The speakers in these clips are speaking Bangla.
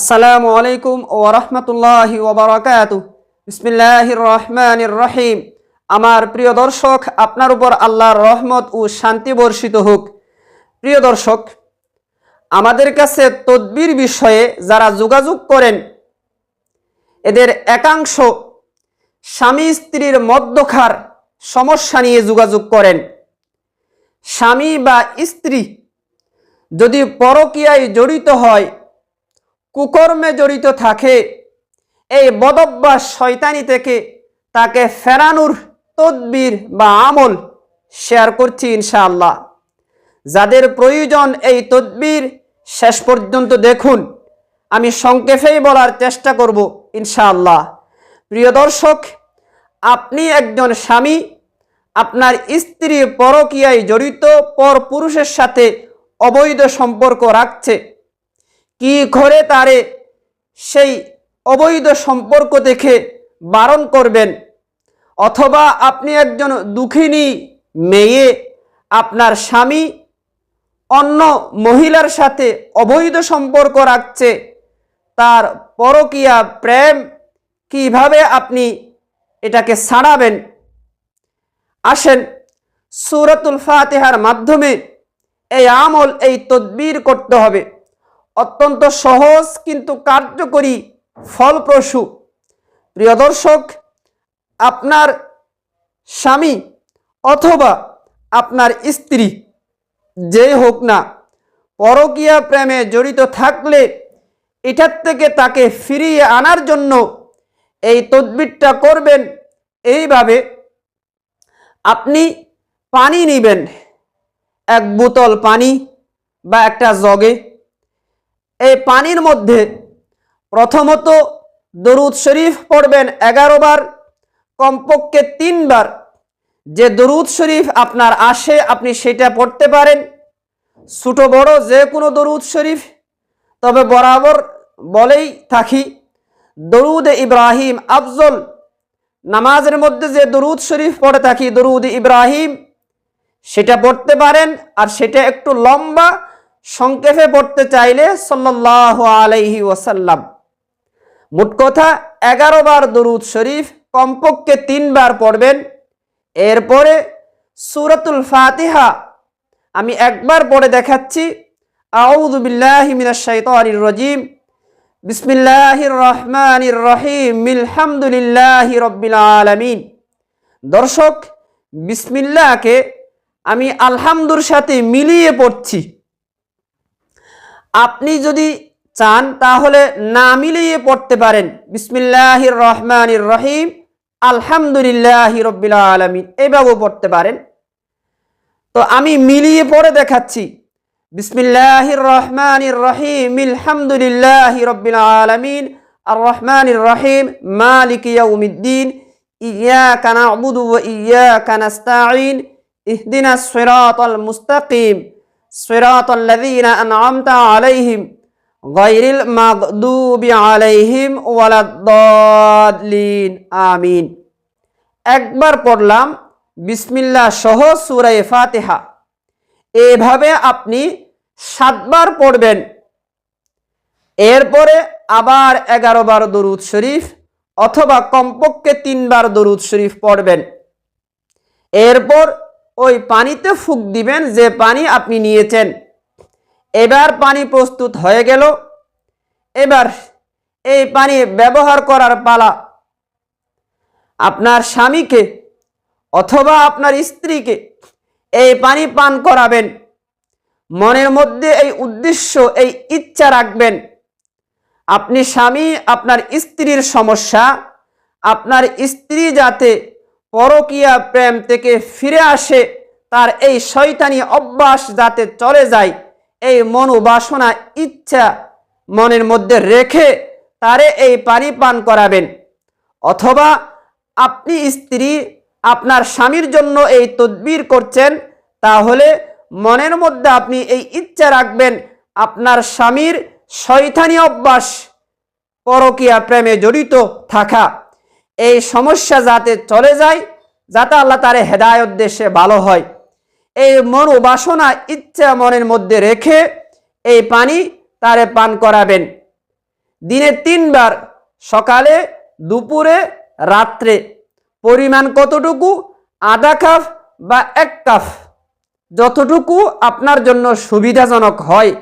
আসসালামু আলাইকুম ও রহমতুল্লাহি ওবরাকাতু বিসমিল্লাহির রহমানির রহিম আমার প্রিয় দর্শক, আপনার উপর আল্লাহর রহমত ও শান্তি বর্ষিত হোক। প্রিয় দর্শক, আমাদের কাছে তদবির বিষয়ে যারা যোগাযোগ করেন, এদের একাংশ স্বামী স্ত্রীর মধ্যখার সমস্যা নিয়ে যোগাযোগ করেন। স্বামী বা স্ত্রী যদি পরকীয়ায় জড়িত হয় কুকর্মে জড়িত থাকে। এই বদভ্যাস শয়তানি থেকে তাকে ফেরানোর তদবির বা আমল শেয়ার করছি ইনশাআল্লাহ। যাদের প্রয়োজন এই তদবির শেষ পর্যন্ত দেখুন। আমি সংক্ষেপেই বলার চেষ্টা করব ইনশাআল্লাহ। প্রিয় দর্শক, আপনি একজন স্বামী, আপনার স্ত্রী পরকীয়ায় জড়িত, পর পুরুষের সাথে অবৈধ সম্পর্ক রাখছে। কি করে তারে সেই অবৈধ সম্পর্ক থেকে বারণ করবেন? অথবা আপনি একজন দুঃখিনী মেয়ে, আপনার স্বামী অন্য মহিলার সাথে অবৈধ সম্পর্ক রাখছে, তার পরকীয়া প্রেম কীভাবে আপনি এটাকে ছাড়াবেন আসেন সুরতুল ফাতেহার মাধ্যমে এই আমল, এই তদবির করতে হবে। অত্যন্ত সহজ কিন্তু কার্যকরী ফলপ্রসূ। প্রিয় দর্শক, আপনার স্বামী অথবা আপনার স্ত্রী যেই হোক না, পরকীয়া প্রেমে জড়িত থাকলে এটার থেকে তাকে ফিরিয়ে আনার জন্য এই তদবিরটা করবেন। এইভাবে আপনি পানি নেবেন, এক বোতল পানি বা একটা জগে। এই পানির মধ্যে প্রথমত দরুদ শরীফ পড়বেন এগারো বার, কমপক্ষে তিনবার যে দরুদ শরীফ আপনার আসে, আপনি সেটা পড়তে পারেন। ছোটো, বড় যে কোনো দরুদ শরীফ। তবে বরাবর বলেই থাকি, দরুদ ইব্রাহিম আফজল, নামাজের মধ্যে যে দরুদ শরীফ পড়ে থাকি, দরুদ ইব্রাহিম, সেটা পড়তে পারেন। আর সেটা একটু লম্বা সংক্ষেপে পড়তে চাইলে সাল্লাহ আলাইহি ওয়াসাল্লাম। মোট কথা, এগারো বার দরুদ শরীফ, কমপক্ষে তিনবার পড়বেন। এরপরে সুরাতুল ফাতিহা, আমি একবার পড়ে দেখাচ্ছি। আউযু বিল্লাহি মিনাশ শাইতানির রাজিম। বিসমিল্লাহির রহমানির রহিম। আলহামদুলিল্লাহি রব্বিল আলামিন। দর্শক, বিসমিল্লাহকে আমি আলহামদুর সাথে মিলিয়ে পড়ছি। আপনি যদি চান তাহলে না মিলিয়ে পড়তে পারেন বিসমিল্লাহির রহমানির রহিম আলহামদুলিল্লাহ রব্বিল আলমিন এইভাবেও পড়তে পারেন তো আমি মিলিয়ে পড়ে দেখাচ্ছি বিসমিল্লাহির রহমানির রহিম আলহামদুলিল্লাহ রব্বিল আলমিন আর রহমানির রহিম মালিক ইয়াউমিদ্দিন إياك نعبد وإياك نستعين اهدنا الصراط المستقيم صراط الذين أنعمت عليهم غير المغضوب عليهم ولا الضالين آمين একবার পড়লাম বিসমিল্লাহ সহ সুরায় ফাতেহা এভাবে আপনি সাতবার পড়বেন এরপরে আবার এগারো বার দরুদ শরীফ অথবা কমপক্ষে তিনবার দরুদ শরীফ পড়বেন এরপর ওই পানিতে ফুক দিবেন যে পানি আপনি নিয়েছেন। এবার পানি প্রস্তুত হয়ে গেল। এবার এই পানি ব্যবহার করার পালা। আপনার স্বামীকে অথবা আপনার স্ত্রীকে এই পানি পান করাবেন। মনের মধ্যে এই উদ্দেশ্য, এই ইচ্ছা রাখবেন। আপনি স্বামী, আপনার স্ত্রীর সমস্যা, আপনার স্ত্রী যাতে পরকীয়া প্রেম থেকে ফিরে আসে, তার এই শয়তানি অভ্যাস যাতে চলে যায়, এই মনোবাসনা ইচ্ছা মনের মধ্যে রেখে তারে এই পানি পান করাবেন। অথবা আপনি স্ত্রী, আপনার স্বামীর জন্য এই তদবির করছেন, তাহলে মনের মধ্যে আপনি এই ইচ্ছা রাখবেন, আপনার স্বামীর শৈথানি অভ্যাস পরকীয়া প্রেমে জড়িত থাকা। এই সমস্যা যাতে চলে যায়, যাতে আল্লাহ তারে হেদায়ত দেশে ভালো হয়। এই মনোবাসনা ইচ্ছা মনের মধ্যে রেখে এই পানি তারে পান করাবেন। দিনে তিনবার, সকালে, দুপুরে, রাত্রে। পরিমাণ কতটুকু? আধা কাপ বা এক কাপ? যতটুকু আপনার জন্য সুবিধাজনক হয়।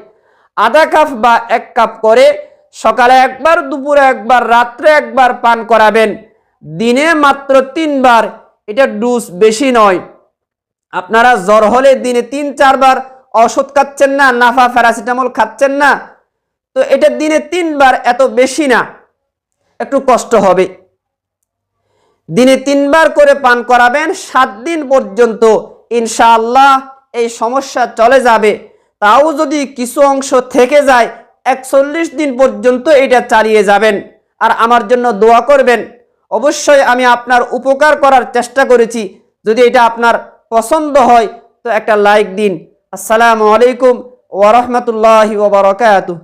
আধা কাপ বা এক কাপ করে সকালে একবার, দুপুরে একবার, রাত্রে একবার পান করাবেন। দিনে মাত্র তিনবার, এটা ডুস বেশি নয়। আপনারা জ্বর হলে দিনে তিন, চারবার ওষুধ খাচ্ছেন না, নাফা, প্যারাসিটামল খাচ্ছেন না, তো এটা দিনে তিনবার এত বেশি না, একটু কষ্ট হবে। দিনে তিনবার করে পান করাবেন, সাত দিন পর্যন্ত ইনশাআল্লাহ এই সমস্যা চলে যাবে। তাও যদি কিছু অংশ থেকে যায়, একচল্লিশ দিন পর্যন্ত এটা চালিয়ে যাবেন। আর আমার জন্য দোয়া করবেন অবশ্যই আমি আপনার উপকার করার চেষ্টা করেছি। যদি এটা আপনার পছন্দ হয়, তো একটা লাইক দিন। আসসালামু আলাইকুম ওরহমতুল্লাহি ওবরাকাতুহ